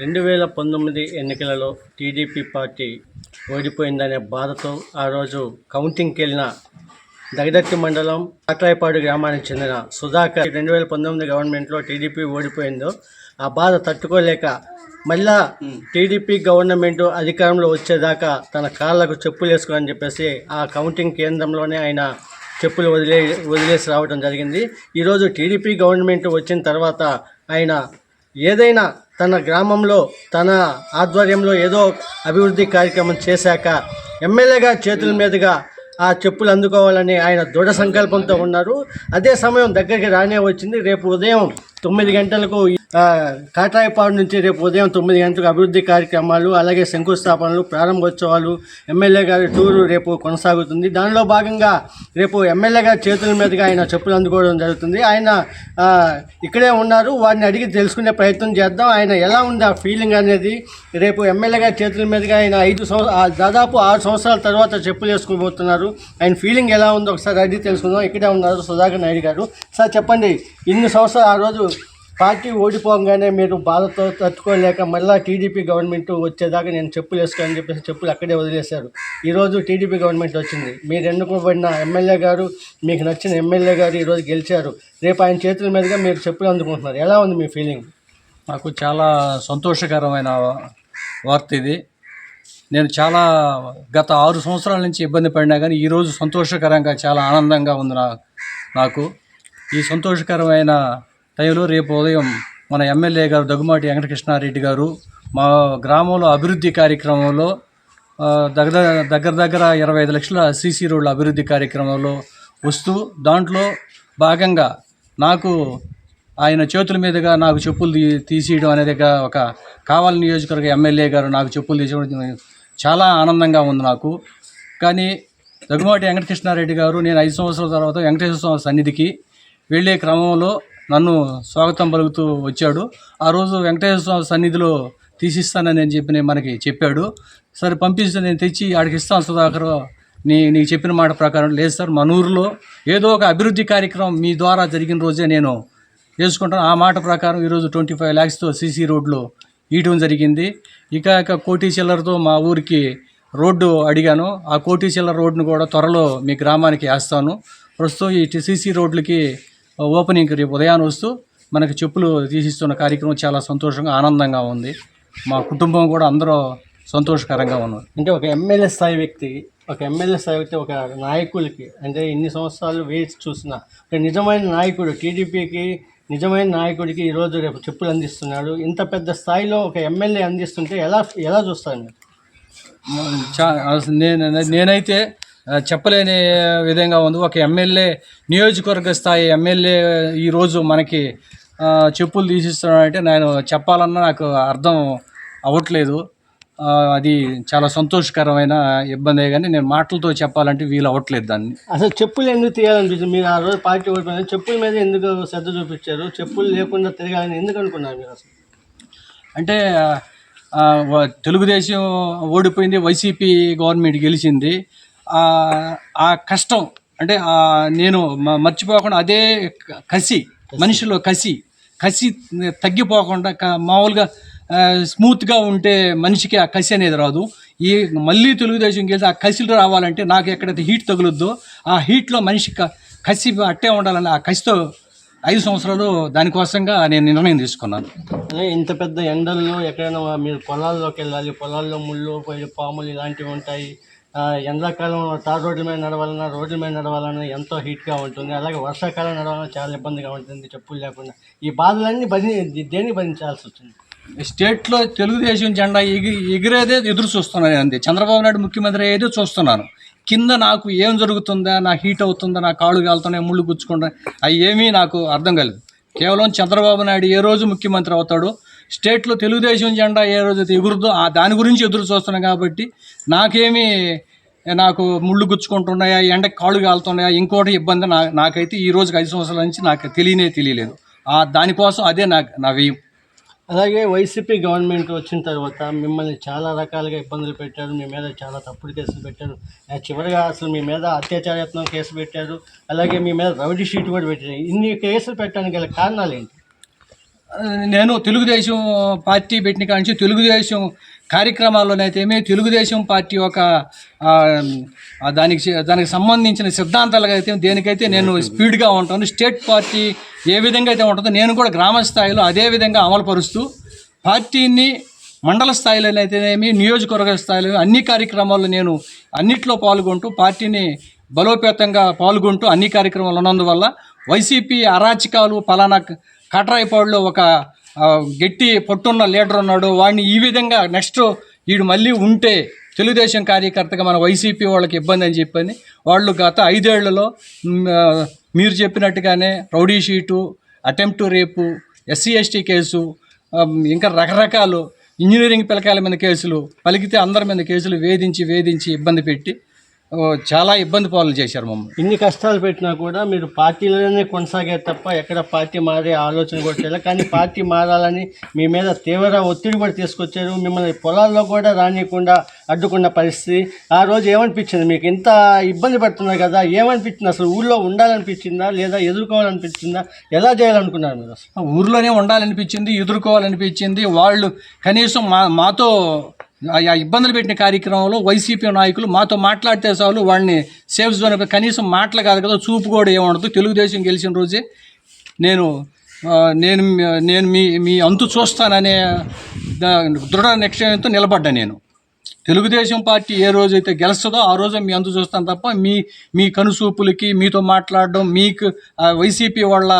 రెండు వేల పంతొమ్మిది ఎన్నికలలో టీడీపీ పార్టీ ఓడిపోయిందనే బాధతో ఆ రోజు కౌంటింగ్కి వెళ్ళిన దగదత్తి మండలం కాట్రాయపాడు గ్రామానికి చెందిన సుధాకర్ రెండు వేల పంతొమ్మిది గవర్నమెంట్లో టీడీపీ ఓడిపోయిందో ఆ బాధ తట్టుకోలేక మళ్ళా టీడీపీ గవర్నమెంట్ అధికారంలో వచ్చేదాకా తన కాళ్ళకు చెప్పులు వేసుకోని చెప్పేసి ఆ కౌంటింగ్ కేంద్రంలోనే ఆయన చెప్పులు వదిలే వదిలేసి రావడం జరిగింది. ఈరోజు టీడీపీ గవర్నమెంట్ వచ్చిన తర్వాత ఆయన ఏదైనా తన గ్రామంలో తన ఆధ్వర్యంలో ఏదో అభివృద్ధి కార్యక్రమం చేశాక ఎమ్మెల్యేగా చేతుల మీదుగా ఆ చెప్పులు అందుకోవాలని ఆయన దృఢ సంకల్పంతో ఉన్నారు. అదే సమయం దగ్గరికి రానే వచ్చింది. రేపు ఉదయం తొమ్మిది గంటలకు కాటాయపాడు నుంచి రేపు ఉదయం తొమ్మిది గంటలకు అభివృద్ధి కార్యక్రమాలు అలాగే శంకుస్థాపనలు ప్రారంభోత్సవాలు ఎమ్మెల్యే గారి టూరు రేపు కొనసాగుతుంది. దానిలో భాగంగా రేపు ఎమ్మెల్యే గారి చేతుల మీదుగా ఆయన చెప్పులు అందుకోవడం జరుగుతుంది. ఆయన ఇక్కడే ఉన్నారు. వారిని అడిగి తెలుసుకునే ప్రయత్నం చేద్దాం. ఆయన ఎలా ఉంది ఆ ఫీలింగ్ అనేది రేపు ఎమ్మెల్యే గారి చేతుల మీదుగా ఆయన ఐదు సంవత్సరాలు దాదాపు ఆరు సంవత్సరాల తర్వాత చెప్పులు వేసుకోబోతున్నారు. ఆయన ఫీలింగ్ ఎలా ఉందో ఒకసారి అడిగి తెలుసుకుందాం. ఇక్కడే ఉన్నారు సుధాకర్ నాయుడు గారు. సార్ చెప్పండి. ఇన్ని సంవత్సరాలు ఆ రోజు పార్టీ ఓడిపోగానే మీరు బాధతో తట్టుకోలేక మళ్ళీ టీడీపీ గవర్నమెంట్ వచ్చేదాకా నేను చెప్పులు వేసుకోని చెప్పేసి చెప్పులు అక్కడే వదిలేశారు. ఈరోజు టీడీపీ గవర్నమెంట్ వచ్చింది. మీరు ఎన్నుకోబడిన ఎమ్మెల్యే గారు మీకు నచ్చిన ఎమ్మెల్యే గారు ఈరోజు గెలిచారు. రేపు ఆయన చేతుల మీదుగా మీరు చెప్పులు అందుకుంటున్నారు. ఎలా ఉంది మీ ఫీలింగ్? నాకు చాలా సంతోషకరమైన వార్త ఇది. నేను చాలా గత ఆరు సంవత్సరాల నుంచి ఇబ్బంది పడినా కానీ ఈరోజు సంతోషకరంగా చాలా ఆనందంగా ఉంది నాకు. ఈ సంతోషకరమైన టైంలో రేపు ఉదయం మన ఎమ్మెల్యే గారు దగ్గుమాటి వెంకటకృష్ణారెడ్డి గారు మా గ్రామంలో అభివృద్ధి కార్యక్రమంలో దగ్గర దగ్గర దగ్గర ఇరవై ఐదు లక్షల సీసీ రోడ్ల అభివృద్ధి కార్యక్రమంలో వస్తూ దాంట్లో భాగంగా నాకు ఆయన చేతుల మీదుగా నాకు చెప్పులు తీ తీసేయడం అనేది ఒక- ఒక కావాలి నియోజకవర్గ ఎమ్మెల్యే గారు నాకు చెప్పులు తీసేయడం చాలా ఆనందంగా ఉంది నాకు. కానీ దగ్గుమాటి వెంకటకృష్ణారెడ్డి గారు నేను ఐదు సంవత్సరాల తర్వాత వెంకటేశ్వర స్వామి సన్నిధికి వెళ్ళే క్రమంలో నన్ను స్వాగతం పలుకుతూ వచ్చాడు. ఆ రోజు వెంకటేశ్వర స్వామి సన్నిధిలో తీసిస్తానని చెప్పి నేను మనకి చెప్పాడు. సరే పంపిస్తే నేను తెచ్చి ఆడికి ఇస్తాను సుధాకర్. నీ నీకు చెప్పిన మాట ప్రకారం లేదు సార్ మన ఊరిలో ఏదో ఒక అభివృద్ధి కార్యక్రమం మీ ద్వారా జరిగిన రోజే నేను చేసుకుంటాను. ఆ మాట ప్రకారం ఈరోజు ట్వంటీ ఫైవ్ ల్యాక్స్తో సీసీ రోడ్లో ఇయటం జరిగింది. ఇక ఇక కోటి చిల్లరతో మా ఊరికి రోడ్డు అడిగాను. ఆ కోటి చిల్లర రోడ్డును కూడా త్వరలో మీ గ్రామానికి వేస్తాను. ప్రస్తుతం ఈ సీసీ రోడ్లకి ఓపెనింగ్ రేపు ఉదయాన్ని వస్తూ మనకి చెప్పులు తీసిస్తున్న కార్యక్రమం చాలా సంతోషంగా ఆనందంగా ఉంది. మా కుటుంబం కూడా అందరూ సంతోషకరంగా ఉన్నారు. అంటే ఒక ఎమ్మెల్యే స్థాయి వ్యక్తి ఒక ఎమ్మెల్యే స్థాయి వ్యక్తి ఒక నాయకులకి అంటే ఇన్ని సంవత్సరాలు వేసి చూసిన ఒక నిజమైన నాయకుడు టీడీపీకి నిజమైన నాయకుడికి ఈరోజు రేపు చెప్పులు అందిస్తున్నాడు. ఇంత పెద్ద స్థాయిలో ఒక ఎమ్మెల్యే అందిస్తుంటే ఎలా ఎలా చూస్తారు మీరు? చా అసలు నేను నేనైతే చెప్పలేని విధంగా ఉంది. ఒక ఎమ్మెల్యే నియోజకవర్గ స్థాయి ఎమ్మెల్యే ఈరోజు మనకి చెప్పులు తీసిస్తున్నాడంటే నేను చెప్పాలన్నా నాకు అర్థం అవ్వట్లేదు. అది చాలా సంతోషకరమైన ఇబ్బందే కానీ నేను మాటలతో చెప్పాలంటే వీలు అవ్వట్లేదు దాన్ని. అసలు చెప్పులు ఎందుకు తీయాలనిపించింది మీరు ఆ రోజు పార్టీ ఓడిపోయిన చెప్పుల మీద ఎందుకు శ్రద్ధ చూపించారు? చెప్పులు లేకుండా తిరగాలని ఎందుకు అనుకున్నారు మీరు అసలు? అంటే తెలుగుదేశం ఓడిపోయింది వైసీపీ గవర్నమెంట్ గెలిచింది. ఆ, కష్టం అంటే ఆ, నేను మర్చిపోకుండా అదే కసి మనిషిలో కసి కసి తగ్గిపోకుండా మామూలుగా స్మూత్గా ఉంటే మనిషికి ఆ కసి అనేది రాదు. ఈ మళ్ళీ తెలుగుదేశం గెలిచి ఆ కసిలు రావాలంటే నాకు ఎక్కడైతే హీట్ తగులుద్దో ఆ హీట్లో మనిషి కసి అట్టే ఉండాలని ఆ కసితో ఐదు సంవత్సరాలు దానికోసంగా నేను నిర్ణయం తీసుకున్నాను. ఇంత పెద్ద ఎండల్లో ఎక్కడైనా మీరు పొలాల్లోకి వెళ్ళాలి పొలాల్లో ముళ్ళు పాములు ఇలాంటివి ఉంటాయి. ఎండాకాలం తార్ రోడ్ల మీద నడవాలన్నా రోడ్ల మీద నడవాలన్నా ఎంతో హీట్గా ఉంటుంది. అలాగే వర్షాకాలం నడవాలన్నా చాలా ఇబ్బందిగా ఉంటుంది చెప్పులు లేకుండా. ఈ బాధలన్నీ భరి దేనికి భరించాల్సి వచ్చింది స్టేట్లో తెలుగుదేశం జెండా ఎగి ఎగిరేదే ఎదురు చూస్తున్నాను అంతే చంద్రబాబు నాయుడు ముఖ్యమంత్రి అయ్యేదే చూస్తున్నాను. కింద నాకు ఏం జరుగుతుందా నా హీట్ అవుతుందా నా కాళ్ళు కాలుతున్నాయి ముళ్ళు గుచ్చుకుంటా అవి ఏమీ నాకు అర్థం కాలేదు. కేవలం చంద్రబాబు నాయుడు ఏ రోజు ముఖ్యమంత్రి అవుతాడు స్టేట్లో తెలుగుదేశం జెండా ఏ రోజు ఎగురుదో ఆ దాని గురించి ఎదురు చూస్తున్నాం కాబట్టి నాకేమీ నాకు ముళ్ళు గుచ్చుకుంటున్నాయా ఎండకి కాళ్ళు కాలుతున్నాయా ఇంకోటి ఇబ్బంది నా నాకైతే ఈ రోజుకి ఐదు సంవత్సరాల నుంచి నాకు తెలియనే తెలియలేదు. ఆ దానికోసం అదే నా నా వ్యయం. అలాగే వైసీపీ గవర్నమెంట్ వచ్చిన తర్వాత మిమ్మల్ని చాలా రకాలుగా ఇబ్బందులు పెట్టారు మీ మీద చాలా తప్పుడు కేసులు పెట్టారు. చివరిగా అసలు మీ మీద అత్యాచార యత్నం కేసు పెట్టారు. అలాగే మీ మీద రౌడీ షీట్ కూడా పెట్టారు. ఇన్ని కేసులు పెట్టడానికి గల కారణాలు ఏంటి? నేను తెలుగుదేశం పార్టీ పెట్టిన కాడి నుంచి తెలుగుదేశం కార్యక్రమాల్లోనైతేమి తెలుగుదేశం పార్టీ ఒక దానికి దానికి సంబంధించిన సిద్ధాంతాలుగా అయితే దేనికైతే నేను స్పీడ్గా ఉంటాను స్టేట్ పార్టీ ఏ విధంగా అయితే ఉంటుందో నేను కూడా గ్రామ స్థాయిలో అదే విధంగా అమలుపరుస్తూ పార్టీని మండల స్థాయిలోనైతేనేమి నియోజకవర్గ స్థాయిలో అన్ని కార్యక్రమాల్లో నేను అన్నిట్లో పాల్గొంటూ పార్టీని బలోపేతంగా పాల్గొంటూ అన్ని కార్యక్రమాలు ఉన్నందువల్ల వైసీపీ అరాచకాలు ఫలానా కట్రాయిపాడులో ఒక గట్టి పట్టున్న లీడర్ ఉన్నాడు. వాడిని ఈ విధంగా నెక్స్ట్ వీడు మళ్ళీ ఉంటే తెలుగుదేశం కార్యకర్తగా మన వైసీపీ వాళ్ళకి ఇబ్బంది అని చెప్పని వాళ్ళు గత ఐదేళ్ళలో మీరు చెప్పినట్టుగానే rowdy sheet attempt rape SC ST case ఇంకా రకరకాలు ఇంజనీరింగ్ పిలకాయల మీద కేసులు పలికితే అందరి మీద కేసులు వేధించి వేధించి ఇబ్బంది పెట్టి చాలా ఇబ్బంది పాలు చేశారు మమ్మల్ని ఇన్ని కష్టాలు పెట్టినా కూడా మీరు పార్టీలోనే కొనసాగారు తప్ప ఎక్కడ పార్టీ మారే ఆలోచన కూడా చేయలేదు కానీ పార్టీ మారాలని మీ మీద తీవ్ర ఒత్తిడి కూడా తీసుకొచ్చారు. మిమ్మల్ని పొలాల్లో కూడా రానియకుండా అడ్డుకున్న పరిస్థితి. ఆ రోజు ఏమనిపించింది? మీకు ఇంత ఇబ్బంది పడుతున్నారు కదా ఏమనిపించింది? అసలు ఊళ్ళో ఉండాలనిపించిందా లేదా ఎదుర్కోవాలనిపించిందా? ఎలా చేయాలనుకున్నారు మీరు అసలు? ఊర్లోనే ఉండాలనిపించింది ఎదుర్కోవాలనిపించింది. వాళ్ళు కనీసం మా మాతో ఆ ఇబ్బందులు పెట్టిన కార్యక్రమంలో వైసీపీ నాయకులు మాతో మాట్లాడితే చాలు వాళ్ళని సేఫ్ జోన్ కనీసం మాటలు కాదు కదా చూపు కూడా ఏముండదు. తెలుగుదేశం గెలిచిన రోజే నేను నేను నేను మీ మీ అంతు చూస్తాననే దృఢ నిశ్చయంతో నిలబడ్డా నేను. తెలుగుదేశం పార్టీ ఏ రోజైతే గెలుస్తుందో ఆ రోజు మీ అందు చూస్తాను తప్ప మీ మీ కనుసూపులకి మీతో మాట్లాడడం మీకు వైసీపీ వాళ్ళ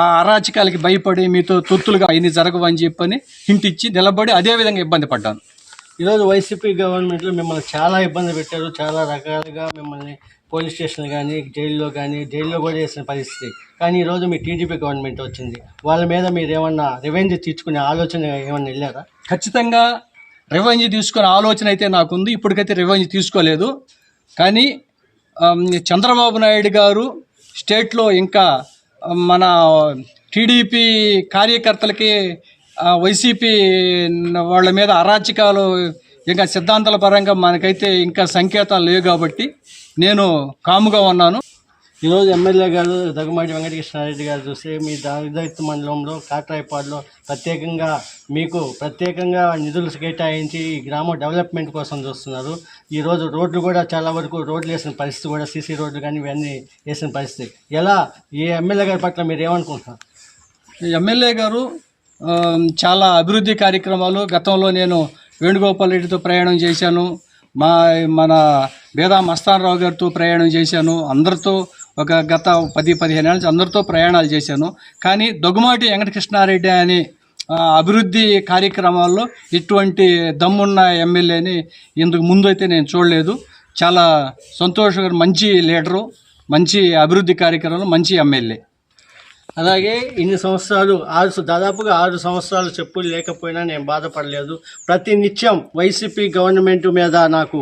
ఆ అరాచకాలకి భయపడి మీతో తొత్తులుగా ఇన్ని జరగవని చెప్పని హింటిచ్చి నిలబడి అదే విధంగా ఇబ్బంది పడ్డాను. ఈరోజు వైసీపీ గవర్నమెంట్లో మిమ్మల్ని చాలా ఇబ్బంది పెట్టారు. చాలా రకాలుగా మిమ్మల్ని పోలీస్ స్టేషన్లు కానీ జైల్లో కానీ జైల్లో కూడా చేసిన పరిస్థితి. కానీ ఈరోజు మీ టీడీపీ గవర్నమెంట్ వచ్చింది. వాళ్ళ మీద మీరు ఏమన్నా రివెంజ్ తీర్చుకునే ఆలోచన ఏమన్నా వెళ్ళారా? ఖచ్చితంగా రివెంజ్ తీసుకునే ఆలోచన అయితే నాకుంది. ఇప్పటికైతే రివెంజ్ తీసుకోలేదు. కానీ చంద్రబాబు నాయుడు గారు స్టేట్లో ఇంకా మన టీడీపీ కార్యకర్తలకి వైసీపీ వాళ్ళ మీద అరాచకాలు ఇంకా సిద్ధాంతాల పరంగా మనకైతే ఇంకా సంకేతాలు లేవు కాబట్టి నేను కాముగా ఉన్నాను. ఈరోజు ఎమ్మెల్యే గారు దగ్గుమాటి వెంకటకృష్ణారెడ్డి గారు చూస్తే మీ దారిదైతు మండలంలో కాట్రాయిపాడులో ప్రత్యేకంగా మీకు ప్రత్యేకంగా నిధులు కేటాయించి ఈ గ్రామ డెవలప్మెంట్ కోసం చూస్తున్నారు. ఈరోజు రోడ్లు కూడా చాలా వరకు రోడ్లు వేసిన పరిస్థితి కూడా సీసీ రోడ్లు కానీ ఇవన్నీ వేసిన పరిస్థితి. ఎలా? ఈ ఎమ్మెల్యే గారి పట్ల మీరు ఏమనుకుంటున్నారు? ఎమ్మెల్యే గారు చాలా అభివృద్ధి కార్యక్రమాలు. గతంలో నేను వేణుగోపాల్ రెడ్డితో ప్రయాణం చేశాను. మా మన బేదా మస్తానరావు గారితో ప్రయాణం చేశాను. అందరితో ఒక గత పది పదిహేను ఏళ్ళ నుంచి అందరితో ప్రయాణాలు చేశాను. కానీ దొగుమాటి వెంకటకృష్ణారెడ్డి అని అభివృద్ధి కార్యక్రమాల్లో ఇటువంటి దమ్మున్న ఎమ్మెల్యేని ఇందుకు ముందు అయితే నేను చూడలేదు. చాలా సంతోషకర మంచి లీడరు మంచి అభివృద్ధి కార్యక్రమంలో మంచి ఎమ్మెల్యే. అలాగే ఇన్ని సంవత్సరాలు ఆరు దాదాపుగా ఆరు సంవత్సరాలు చెప్పులు లేకపోయినా నేను బాధపడలేదు. ప్రతి నిత్యం వైసీపీ గవర్నమెంట్ మీద నాకు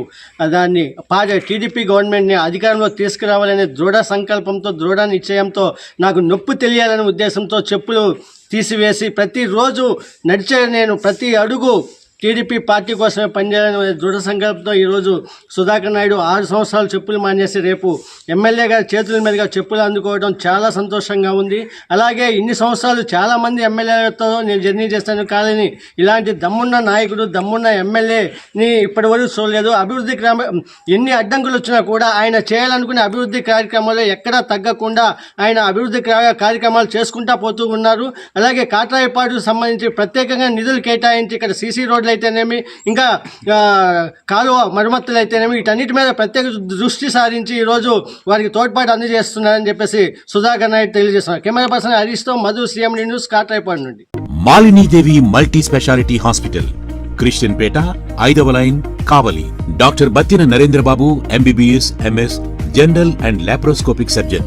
దాన్ని పార్టీ టీడీపీ గవర్నమెంట్ని అధికారంలో తీసుకురావాలనే దృఢ సంకల్పంతో దృఢ నిశ్చయంతో నాకు నొప్పి తెలియాలనే ఉద్దేశంతో చెప్పులు తీసివేసి ప్రతిరోజు నడిచే నేను ప్రతి అడుగు టీడీపీ పార్టీ కోసమే పనిచేయాలనే దృఢ సంకల్పంతో ఈరోజు సుధాకర్ నాయుడు ఆరు సంవత్సరాలు చెప్పులు మానేసి రేపు ఎమ్మెల్యే గారి చేతుల మీదుగా చెప్పులు అందుకోవడం చాలా సంతోషంగా ఉంది. అలాగే ఇన్ని సంవత్సరాలు చాలామంది ఎమ్మెల్యేలతో నేను జర్నీ చేస్తాను కానీ ఇలాంటి దమ్మున్న నాయకుడు దమ్మున్న ఎమ్మెల్యేని ఇప్పటివరకు చూడలేదు. అభివృద్ధి క్రమ ఎన్ని అడ్డంకులు వచ్చినా కూడా ఆయన చేయాలనుకునే అభివృద్ధి కార్యక్రమాలు ఎక్కడా తగ్గకుండా ఆయన అభివృద్ధి క్రా- కార్యక్రమాలు చేసుకుంటా పోతూ ఉన్నారు. అలాగే కాట్రాయపాటుకు సంబంధించి ప్రత్యేకంగా నిధులు కేటాయించి ఇక్కడ సీసీ రోడ్లు అయితేనేమి ఇంకా కాలువ మరమ్మతులు అయితేనేమి వీటన్నిటి మీద ప్రత్యేక దృష్టి సారించి ఈరోజు వారికి తోడ్పాటు అందజేస్తున్నారని చెప్పేసి సుధాకర్ నాయుడు తెలియజేస్తున్నారు. కెమెరా పర్సన్ హరీష్తో మధు సీఎం న్యూస్ కాట్రాయపాడు నుండి. Malinidevi multi speciality hospital Christian Peta ఐదవ line Kavali. Doctor Battina Narendrababu MBBS MS general and laparoscopic surgeon.